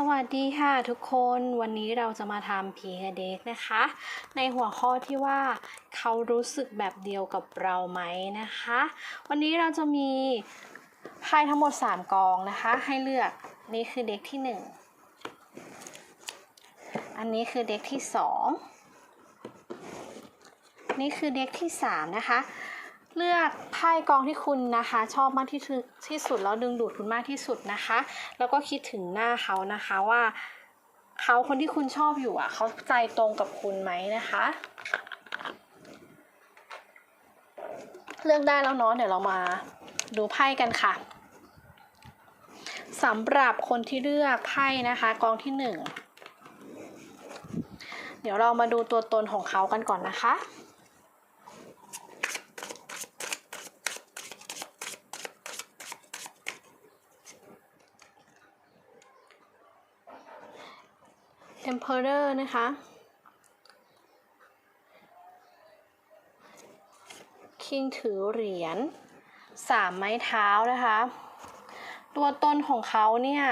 สวัสดีค่ะทุกคนวันนี้เราจะมาทำพีกเด็กนะคะ ในหัวข้อที่ว่าเขารู้สึกแบบเดียวกับเราไหมนะคะ วันนี้เราจะมีไพ่ทั้งหมด 3 กองนะคะ ให้เลือกนี่คือเด็กที่ 1 อันนี้คือเด็กที่ 2 นี่คือเด็กที่ 3 นะคะ เลือกไพ่กองที่คุณนะคะ ชอบมากที่สุดที่สุดแล้วดึงดูดคุณมากที่สุดนะคะ แล้วก็คิดถึงหน้าเขานะคะว่าเขาคนที่คุณชอบอยู่อะเขาใจตรงกับคุณไหมนะคะ เลือกได้แล้วเนาะเดี๋ยวเรามาดูไพ่กันค่ะสำหรับคนที่เลือกไพ่นะคะกองที่หนึ่งเดี๋ยวเรามาดูตัวตนของเขากันก่อนนะคะ Emperor นะคะ King ถือเหรียญสามไม้เท้านะคะ ตัวตนของเขาเนี่ย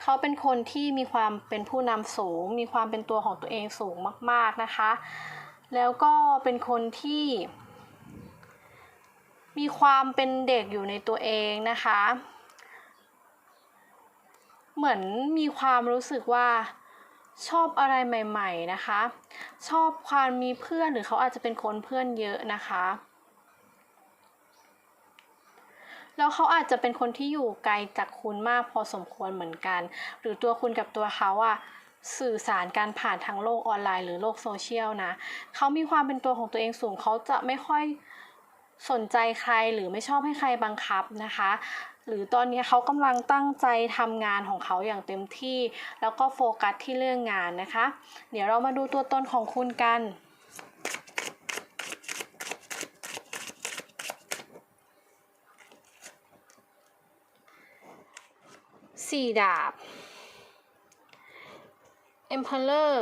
เขาเป็นคนที่มีความเป็นผู้นำสูง มีความเป็นตัวของตัวเองสูงมาก ๆนะคะ แล้วก็เป็นคนที่ มีความเป็นเด็กอยู่ในตัวเองนะคะ เหมือนมีความรู้สึกว่าชอบอะไรใหม่ ๆนะคะ ชอบความมีเพื่อนหรือเขาอาจจะเป็นคนเพื่อนเยอะนะคะแล้วเขาอาจจะเป็นคนที่อยู่ไกลจากคุณมากพอสมควรเหมือนกัน หรือตัวคุณกับตัวเขาอะสื่อสารการผ่านทางโลกออนไลน์หรือโลกโซเชียลนะเขามีความเป็นตัวของตัวเองสูงเขาจะไม่ค่อยสนใจใครหรือไม่ชอบให้ใครบังคับนะคะ หรือตอนนี้เขากำลังตั้งใจทำงานของเขาอย่างเต็มที่ แล้วก็โฟกัสที่เรื่องงานนะคะ เดี๋ยวเรามาดูตัวตนของคุณกันสี่ดาบ Emperor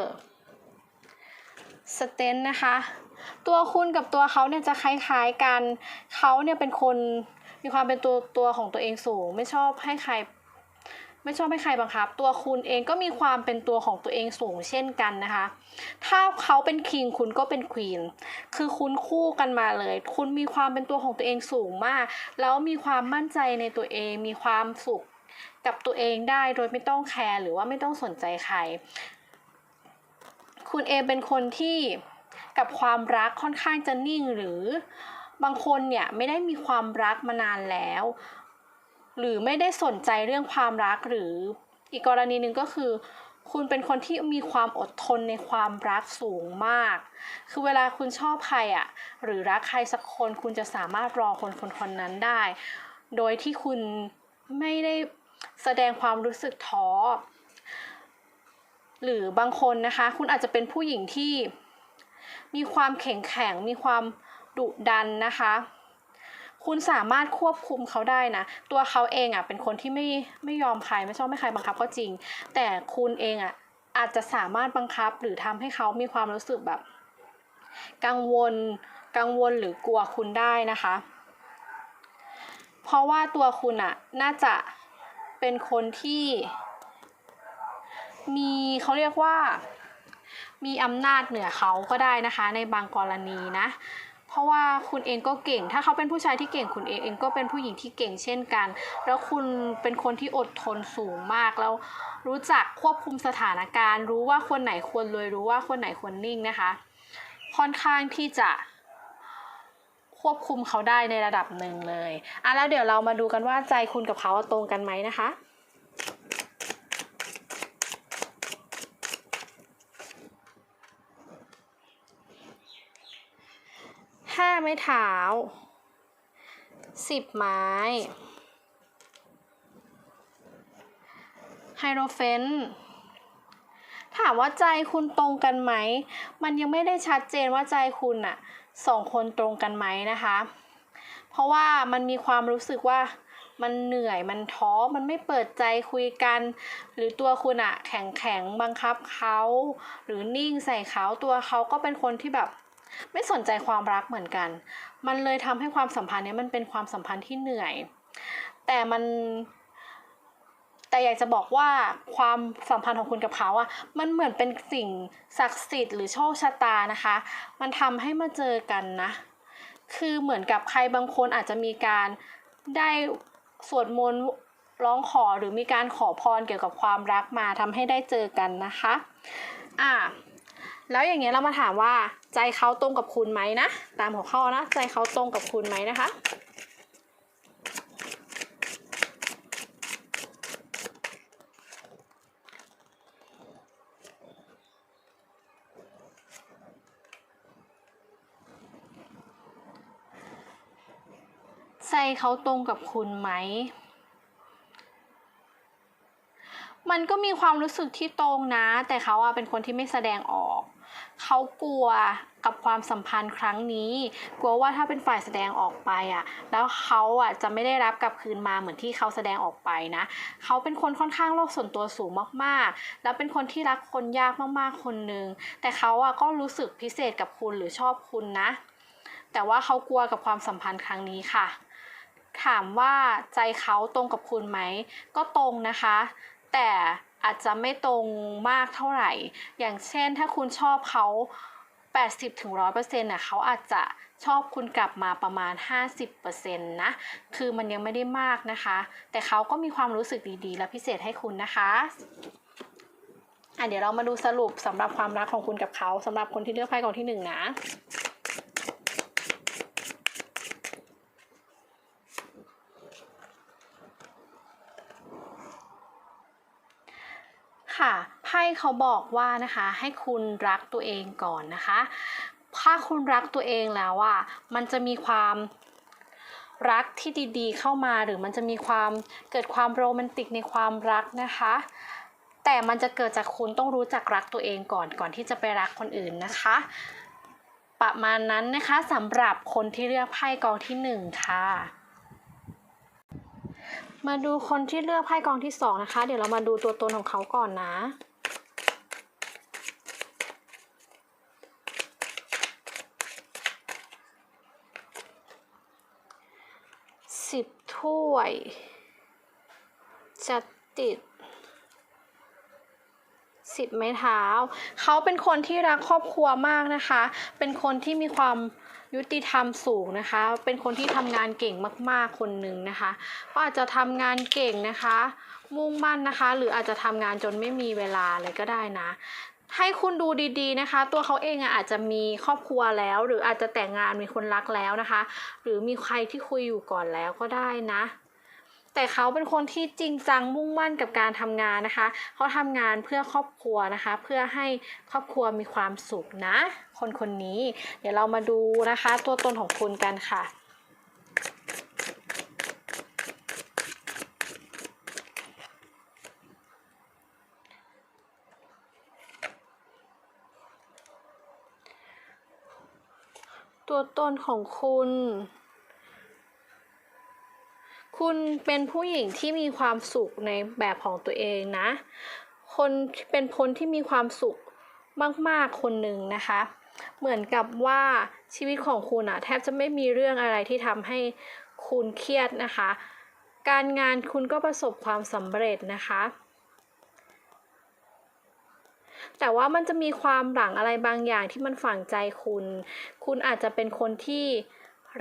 สเตนนะคะ ตัวคุณกับตัวเขาเนี่ยจะคล้ายๆกัน เขาเนี่ยเป็นคน มีความเป็นตัวตัวของตัวเองสูง ไม่ชอบให้ใคร ไม่ชอบให้ใครบังคับ ตัวคุณเองก็มีความเป็นตัวของตัวเองสูงเช่นกันนะคะ ถ้าเขาเป็นคิงคุณก็เป็นควีนคือคุณคู่กันมาเลย คุณมีความเป็นตัวของตัวเองสูงมาก แล้วมีความมั่นใจในตัวเอง มีความสุขกับตัวเองได้โดยไม่ต้องแคร์หรือว่าไม่ต้องสนใจใคร คุณเองเป็นคนที่กับความรักค่อนข้างจะนิ่งหรือ บางคนเนี่ยไม่ได้มีความรักมานานแล้ว หรือไม่ได้สนใจเรื่องความรักหรืออีกกรณีหนึ่งก็คือ คุณเป็นคนที่มีความอดทนในความรักสูงมาก คือเวลาคุณชอบใครอะ่ะหรือรักใครสักคนคุณจะสามารถรอคนคนคนนั้นได้ โดยที่คุณไม่ได้แสดงความรู้สึกท้อหรือบางคนนะคะ คุณอาจจะเป็นผู้หญิงที่มีความแข็งแข็งมีความ ดุดันนะคะ คุณสามารถควบคุมเขาได้นะ ตัวเขาเองอะเป็นคนที่ไม่ไม่ยอมใครไม่ชอบไม่ใครบังคับก็จริง แต่คุณเองอะอาจจะสามารถบังคับหรือทำให้เขามีความรู้สึกแบบ กังวลกังวลหรือกลัวคุณได้นะคะ เพราะว่าตัวคุณอะน่าจะเป็นคนที่ มีเขาเรียกว่า มีอำนาจเหนือเขาก็ได้นะคะ ในบางกรณีนะ เพราะว่าคุณเองก็เก่ง ถ้าเขาเป็นผู้ชายที่เก่งคุณเองเองก็เป็นผู้หญิงที่เก่งเช่นกัน แล้วคุณเป็นคนที่อดทนสูงมากแล้วรู้จักควบคุมสถานการณ์ รู้ว่าคนไหนควรรวยรู้ว่าคนไหนควรนิ่งนะคะ ค่อนข้างที่จะควบคุมเขาได้ในระดับหนึ่งเลยอะแล้วเดี๋ยวเรามาดูกันว่าใจคุณกับเขาตรงกันไหมนะคะ ห้า ไม้เท้าสิบไม้ไฮโรเฟนถามว่าใจคุณตรงกันไหม มันยังไม่ได้ชัดเจนว่าใจคุณอะสองคนตรงกันไหมนะคะ เพราะว่ามันมีความรู้สึกว่ามันเหนื่อยมันท้อมันไม่เปิดใจคุยกัน หรือตัวคุณอะแข็งแข็งบังคับเขา หรือนิ่งใส่เขาตัวเขาก็เป็นคนที่แบบ ไม่สนใจความรักเหมือนกัน มันเลยทำให้ความสัมพันธ์เนี้ยมันเป็นความสัมพันธ์ที่เหนื่อย แต่มันแต่อยากจะบอกว่าความสัมพันธ์ของคุณกับเขาอะมันเหมือนเป็นสิ่งศักดิ์สิทธิ์หรือโชคชะตานะคะ มันทำให้มาเจอกันนะ คือเหมือนกับใครบางคนอาจจะมีการได้สวดมนต์ร้องขอหรือมีการขอพรเกี่ยวกับความรักมาทำให้ได้เจอกันนะคะ อ่า แล้วอย่างเงี้ยเรามาถามว่า ใจเขาตรงกับคุณไหมนะ ตามหัวข้อนะ ใจเขาตรงกับคุณไหมนะคะใจเขาตรงกับคุณไหม มันก็มีความรู้สึกที่ตรงนะ แต่เขาอะเป็นคนที่ไม่แสดงออก เขากลัวกับความสัมพันธ์ครั้งนี้ กลัวว่าถ้าเป็นฝ่ายแสดงออกไปอะแล้วเขาอะจะไม่ได้รับกลับคืนมาเหมือนที่เขาแสดงออกไปนะ เขาเป็นคนค่อนข้างโลกส่วนตัวสูงมากๆ แล้วเป็นคนที่รักคนยากมากๆคนหนึ่ง แต่เขาอะก็รู้สึกพิเศษกับคุณหรือชอบคุณนะ แต่ว่าเขากลัวกับความสัมพันธ์ครั้งนี้ค่ะ ถามว่าใจเขาตรงกับคุณไหม ก็ตรงนะคะ แต่ อาจจะไม่ตรงมากเท่าไหร่ อย่างเช่นถ้าคุณชอบเขา 80ถึง100%น่ะเขาอาจจะชอบคุณกลับมาประมาณ 50%นะ คือมันยังไม่ได้มากนะคะ แต่เขาก็มีความรู้สึกดีๆ และพิเศษให้คุณนะคะอะเดี๋ยวเรามาดูสรุปสำหรับความรักของคุณกับเขาสำหรับคนที่เลือกไพ่กองที่หนึ่งนะ ค่ะไพ่ เขาบอกว่านะคะ ให้คุณรักตัวเองก่อนนะคะ ถ้าคุณรักตัวเองแล้วอะมันจะมีความรักที่ดีๆ เข้ามาหรือมันจะมีความเกิดความโรแมนติกในความรักนะคะ แต่มันจะเกิดจากคุณต้องรู้จักรักตัวเองก่อนก่อนที่จะไปรักคนอื่นนะคะ ประมาณนั้นนะคะสำหรับคนที่เลือกไพ่กองที่หนึ่งค่ะ มาดูคนที่เลือกไพ่กองที่สองนะคะ เดี๋ยวเรามาดูตัวตนของเขาก่อนนะ สิบถ้วย จะติดสิบไม้เท้า เขาเป็นคนที่รักครอบครัวมากนะคะ เป็นคนที่มีความยุติธรรมสูงนะคะ เป็นคนที่ทำงานเก่งมาก ๆ คนหนึ่งนะคะก็อาจจะทำงานเก่งนะคะ มุ่งมั่นนะคะ หรืออาจจะทำงานจนไม่มีเวลาเลยก็ได้นะ ให้คุณดูดีๆนะคะ ตัวเขาเองอาจจะมีครอบครัวแล้ว หรืออาจจะแต่งงานมีคนรักแล้วนะคะ หรือมีใครที่คุยอยู่ก่อนแล้วก็ได้นะแต่เขาเป็นคนที่จริงจังมุ่งมั่นกับการทำงานนะคะ เขาทำงานเพื่อครอบครัวนะคะ เพื่อให้ครอบครัวมีความสุขนะ คนคนนี้ เดี๋ยวเรามาดูนะคะ ตัวตนของคุณกันค่ะ ตัวตนของคุณ คุณเป็นผู้หญิงที่มีความสุขในแบบของตัวเองนะ คนเป็นคนที่มีความสุขมาก ๆ คนหนึ่งนะคะ เหมือนกับว่าชีวิตของคุณอะแทบจะไม่มีเรื่องอะไรที่ทำให้คุณเครียดนะคะ การงานคุณก็ประสบความสำเร็จนะคะ แต่ว่ามันจะมีความหลังอะไรบางอย่างที่มันฝังใจคุณ คุณอาจจะเป็นคนที่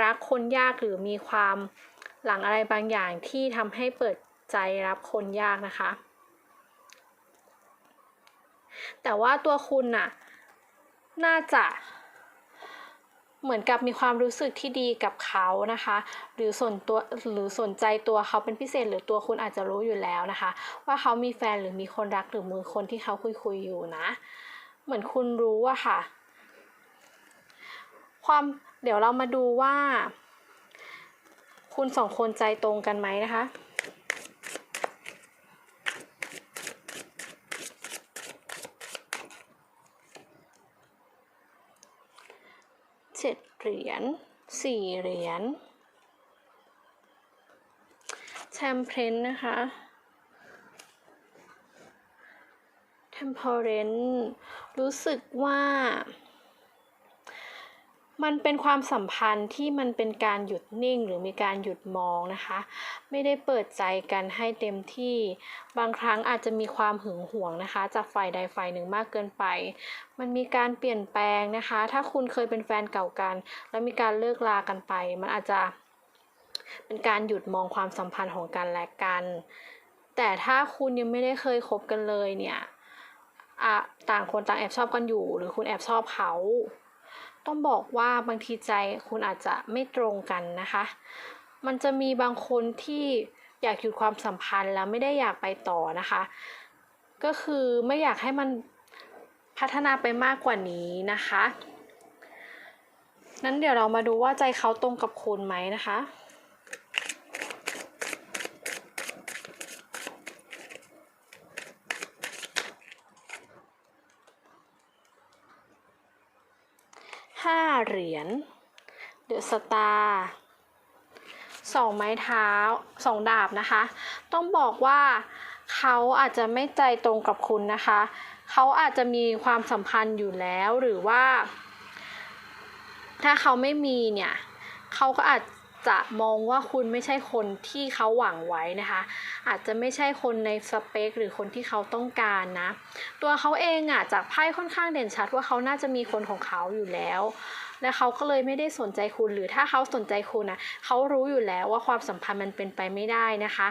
รักคนยากหรือมีความหลังอะไรบางอย่างที่ทำให้เปิดใจรับคนยากนะคะ แต่ว่าตัวคุณน่ะ น่าจะ เหมือนกับมีความรู้สึกที่ดีกับเขานะคะ หรือสนตัวหรือสนใจตัวเขาเป็นพิเศษหรือตัวคุณอาจจะรู้อยู่แล้วนะคะ ว่าเขามีแฟนหรือมีคนรักหรือมือคนที่เขาคุยคุยอยู่นะ เหมือนคุณรู้อะค่ะ ความเดี๋ยวเรามาดูว่า คุณสองคนใจตรงกันไหมนะคะ เจ็ด เหรียญสี่เหรียญแชมเพนนะคะเทมเพอเรนรู้สึกว่า มันเป็นความสัมพันธ์ที่มันเป็นการหยุดนิ่งหรือมีการหยุดมองนะคะ ไม่ได้เปิดใจกันให้เต็มที่ บางครั้งอาจจะมีความหึงหวงนะคะ จากฝ่ายใดฝ่ายหนึ่งมากเกินไป มันมีการเปลี่ยนแปลงนะคะ ถ้าคุณเคยเป็นแฟนเก่ากัน แล้วมีการเลิกลากันไป มันอาจจะ เป็นการหยุดมองความสัมพันธ์ของกันและกัน แต่ถ้าคุณยังไม่ได้เคยคบกันเลยเนี่ยอะต่างคนต่างแอบชอบกันอยู่ หรือคุณแอบชอบเขา ต้องบอกว่าบางทีใจคุณอาจจะไม่ตรงกันนะคะ มันจะมีบางคนที่อยากหยุดความสัมพันธ์แล้วไม่ได้อยากไปต่อนะคะ ก็คือไม่อยากให้มันพัฒนาไปมากกว่านี้นะคะ นั้นเดี๋ยวเรามาดูว่าใจเขาตรงกับคุณไหมนะคะ ห้า เหรียญเดอะสตาร์สองไม้เท้าสองดาบนะคะ ต้องบอกว่าเขาอาจจะไม่ใจตรงกับคุณนะคะ เขาอาจจะมีความสัมพันธ์อยู่แล้วหรือว่า ถ้าเขาไม่มีเนี่ยเขาก็อาจจะมองว่าคุณไม่ใช่คนที่เขาหวังไว้นะคะ อาจจะไม่ใช่คนในสเปคหรือคนที่เขาต้องการนะ ตัวเขาเองอะจากไพ่ค่อนข้างเด่นชัดว่าเขาน่าจะมีคนของเขาอยู่แล้ว และเขาก็เลยไม่ได้สนใจคุณ หรือถ้าเขาสนใจคุณนะเขารู้อยู่แล้วว่าความสัมพันธ์มันเป็นไปไม่ได้นะคะ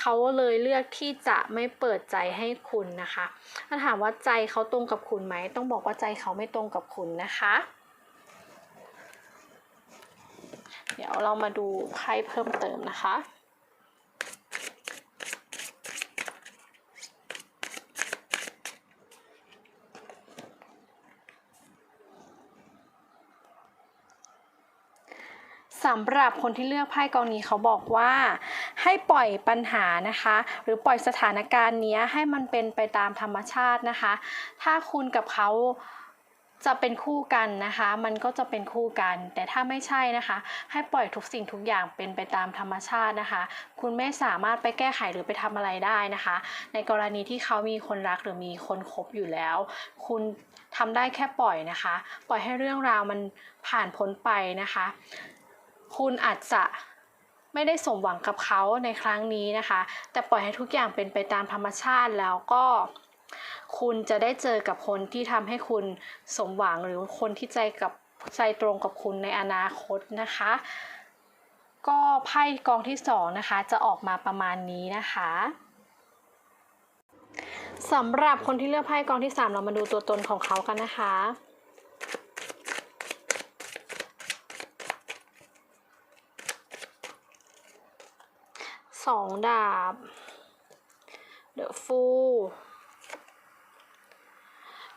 เขาเลยเลือกที่จะไม่เปิดใจให้คุณนะคะถ้าถามว่าใจเขาตรงกับคุณไหม ต้องบอกว่าใจเขาไม่ตรงกับคุณนะคะ เดี๋ยวเรามาดูไพ่เพิ่มเติมนะคะ สำหรับคนที่เลือกไพ่กองนี้เขาบอกว่า ให้ปล่อยปัญหานะคะ หรือปล่อยสถานการณ์นี้ให้มันเป็นไปตามธรรมชาตินะคะ ถ้าคุณกับเขาจะเป็นคู่กันนะคะ มันก็จะเป็นคู่กัน แต่ถ้าไม่ใช่นะคะ ให้ปล่อยทุกสิ่งทุกอย่างเป็นไปตามธรรมชาตินะคะ คุณไม่สามารถไปแก้ไขหรือไปทำอะไรได้นะคะ ในกรณีที่เขามีคนรักหรือมีคนคบอยู่แล้ว คุณทำได้แค่ปล่อยนะคะ ปล่อยให้เรื่องราวมันผ่านพ้นไปนะคะ คุณอาจจะไม่ได้สมหวังกับเขาในครั้งนี้นะคะ แต่ปล่อยให้ทุกอย่างเป็นไปตามธรรมชาติแล้วก็ คุณจะได้เจอกับคนที่ทำให้คุณสมหวังหรือคนที่ใจกับใจตรงกับคุณในอนาคตนะคะ ก็ไพ่กองที่สองนะคะจะออกมาประมาณนี้นะคะสำหรับคนที่เลือกไพ่กองที่สามเรามาดูตัวตนของเขากันนะคะ สองดาบ The Fool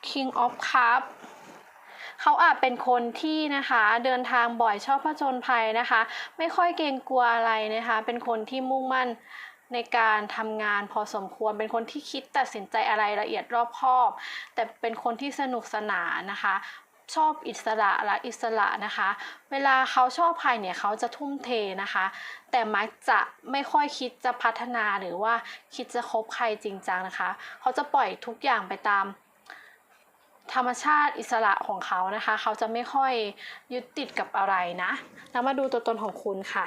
King of Cup เขาอาจเป็นคนที่นะคะ เดินทางบ่อยชอบผจญภัยนะคะ ไม่ค่อยเกรงกลัวอะไรนะคะ เป็นคนที่มุ่งมั่นในการทำงานพอสมควร เป็นคนที่คิดตัดสินใจอะไรละเอียดรอบคอบ แต่เป็นคนที่สนุกสนานนะคะ ชอบอิสระรักอิสระนะคะ เวลาเขาชอบใครเนี่ยเขาจะทุ่มเทนะคะ แต่มักจะไม่ค่อยคิดจะพัฒนาหรือว่าคิดจะคบใครจริงจังนะคะ เขาจะปล่อยทุกอย่างไปตาม ธรรมชาติอิสระของเขานะคะ เขาจะไม่ค่อยยึดติดกับอะไรนะ แล้วมาดูตัวตนของคุณค่ะ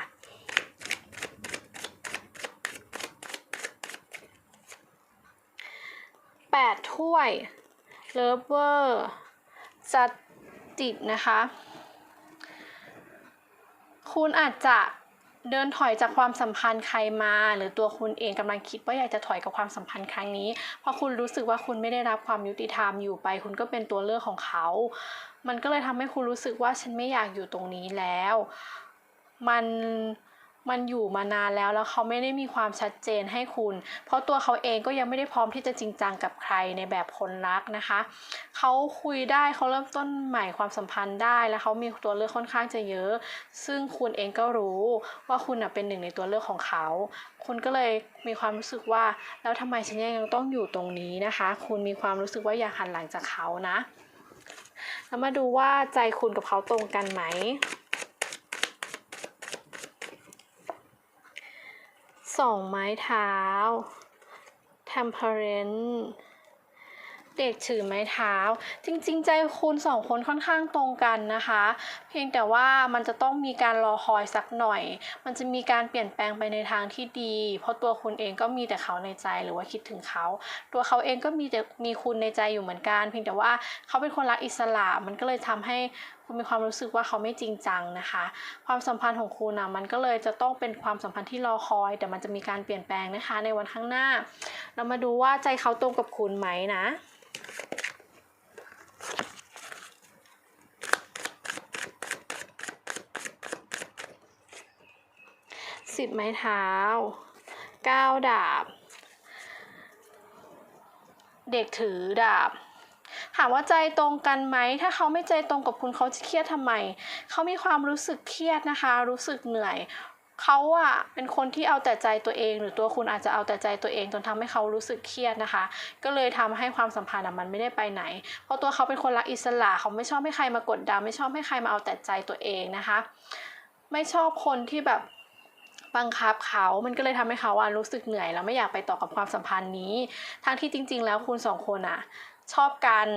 แปดถ้วยเลิฟเวอร์จัด จิตนะคะ คุณอาจจะเดินถอยจากความสัมพันธ์ใครมา หรือตัวคุณเองกำลังคิดว่าอยากจะถอยกับความสัมพันธ์ครั้งนี้ เพราะคุณรู้สึกว่าคุณไม่ได้รับความยุติธรรมอยู่ไป คุณก็เป็นตัวเลือกของเขา มันก็เลยทำให้คุณรู้สึกว่าฉันไม่อยากอยู่ตรงนี้แล้ว มัน มันอยู่มานานแล้วแล้วเขาไม่ได้มีความชัดเจนให้คุณ เพราะตัวเขาเองก็ยังไม่ได้พร้อมที่จะจริงจังกับใครในแบบคนรักนะคะ เขาคุยได้เขาเริ่มต้นใหม่ความสัมพันธ์ได้แล้วเขามีตัวเลือกค่อนข้างจะเยอะ ซึ่งคุณเองก็รู้ว่าคุณเป็นหนึ่งในตัวเลือกของเขา คุณก็เลยมีความรู้สึกว่า แล้วทำไมฉันยังต้องอยู่ตรงนี้นะคะ คุณมีความรู้สึกว่าอยากหันหลังจากเขานะแล้วมาดูว่าใจคุณกับเขาตรงกันไหม สองไม้เท้า temperance เด็กถือไม้เท้า จริง ๆ ใจคุณสองคนค่อนข้างตรงกันนะคะ เพียงแต่ว่ามันจะต้องมีการรอคอยสักหน่อย มันจะมีการเปลี่ยนแปลงไปในทางที่ดี เพราะตัวคุณเองก็มีแต่เขาในใจหรือว่าคิดถึงเขา ตัวเขาเองก็มีแต่มีคุณในใจอยู่เหมือนกัน เพียงแต่ว่าเขาเป็นคนรักอิสระมันก็เลยทำให้ คุณมีความรู้สึกว่าเขาไม่จริงจังนะคะ ความสัมพันธ์ของคุณนะมันก็เลยจะต้องเป็นความสัมพันธ์ที่รอคอย แต่มันจะมีการเปลี่ยนแปลงนะคะ ในวันข้างหน้า เรามาดูว่าใจเขาตรงกับคุณไหมนะสิบไม้เท้าเก้าดาบ เด็กถือดาบ ถามว่าใจตรงกันไหม ถ้าเขาไม่ใจตรงกับคุณเขาจะเครียดทำไม เขามีความรู้สึกเครียดนะคะ รู้สึกเหนื่อยเขาอะเป็นคนที่เอาแต่ใจตัวเอง หรือตัวคุณอาจจะเอาแต่ใจตัวเองจนทำให้เขารู้สึกเครียดนะคะ ก็เลยทำให้ความสัมพันธ์มันไม่ได้ไปไหน เพราะตัวเขาเป็นคนรักอิสระเขาไม่ชอบให้ใครมากดดันไม่ชอบให้ใครมาเอาแต่ใจตัวเองนะคะ ไม่ชอบคนที่แบบบังคับเขา มันก็เลยทำให้เขาอะรู้สึกเหนื่อยแล้วไม่อยากไปต่อกับความสัมพันธ์นี้ ทั้งที่จริง ๆ แล้วคุณสองคนอะ ชอบกัน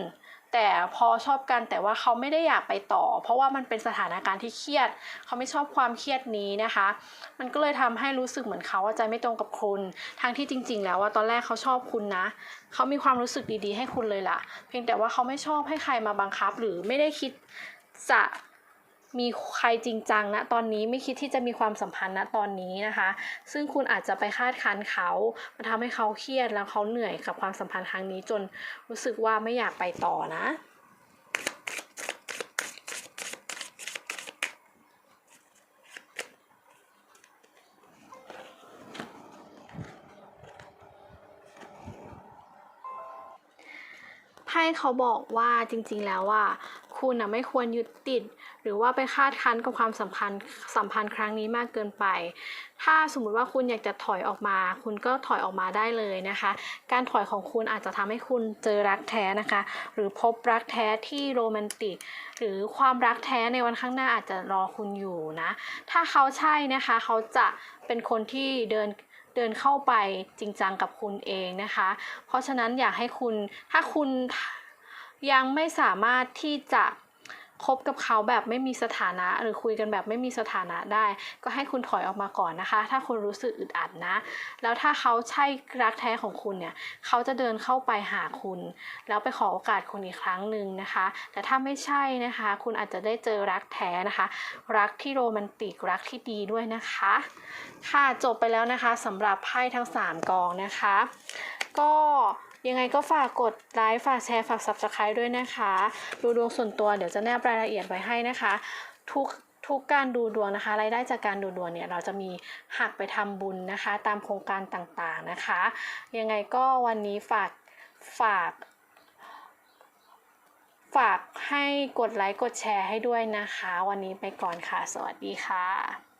แต่พอชอบกันแต่ว่าเขาไม่ได้อยากไปต่อ เพราะว่ามันเป็นสถานการณ์ที่เครียด เขาไม่ชอบความเครียดนี้นะคะ มันก็เลยทำให้รู้สึกเหมือนเขาว่าใจไม่ตรงกับคุณทั้งที่จริง ๆ แล้วว่าตอนแรกเขาชอบคุณนะ เขามีความรู้สึกดีๆ ให้คุณเลยล่ะ เพียงแต่ว่าเขาไม่ชอบให้ใครมาบังคับหรือไม่ได้คิดจะ มีใครจริงจังนะตอนนี้ไม่คิดที่จะมีความสัมพันธ์นะตอนนี้นะคะ ซึ่งคุณอาจจะไปคาดคันเขามันทำให้เขาเครียดแล้วเขาเหนื่อยกับความสัมพันธ์ครั้งนี้จนรู้สึกว่าไม่อยากไปต่อนะไพ่เขาบอกว่าจริงๆแล้วว่า คุณนะไม่ควรยึดติด หรือว่าไปคาดคั้นกับความสัมพันธ์สัมพันธ์ครั้งนี้มากเกินไป ถ้าสมมุติว่าคุณอยากจะถอยออกมา คุณก็ถอยออกมาได้เลยนะคะ การถอยของคุณอาจจะทำให้คุณเจอรักแท้นะคะ หรือพบรักแท้ที่โรแมนติก หรือความรักแท้ในวันข้างหน้าอาจจะรอคุณอยู่นะ ถ้าเขาใช่นะคะเขาจะเป็นคนที่เดินเดินเข้าไปจริงจังกับคุณเองนะคะ เพราะฉะนั้นอยากให้คุณถ้าคุณยังไม่สามารถที่จะ คบกับเขาแบบไม่มีสถานะ หรือคุยกันแบบไม่มีสถานะได้ ก็ให้คุณถอยออกมาก่อนนะคะ ถ้าคุณรู้สึกอึดอัดนะ แล้วถ้าเขาใช่รักแท้ของคุณเนี่ยเขาจะเดินเข้าไปหาคุณ แล้วไปขอโอกาสคุณอีกครั้งหนึ่งนะคะ แต่ถ้าไม่ใช่นะคะ คุณอาจจะได้เจอรักแท้นะคะ รักที่โรแมนติกรักที่ดีด้วยนะคะ ค่ะจบไปแล้วนะคะสำหรับไพ่ทั้ง 3 กองนะคะ ก็ ยังไงก็ฝากกดไลค์ฝากแชร์ฝาก subscribe ด้วยนะคะ ดูดวงส่วนตัวเดี๋ยวจะแนบรายละเอียดไว้ให้นะคะ ทุกทุกการดูดวงนะคะรายได้จากการดูดวงเนี่ยเราจะมีหักไปทำบุญนะคะ ตามโครงการต่างๆนะคะ ยังไงก็วันนี้ฝากฝาก ฝากให้กดไลค์กดแชร์ให้ด้วยนะคะ วันนี้ไปก่อนค่ะ สวัสดีค่ะ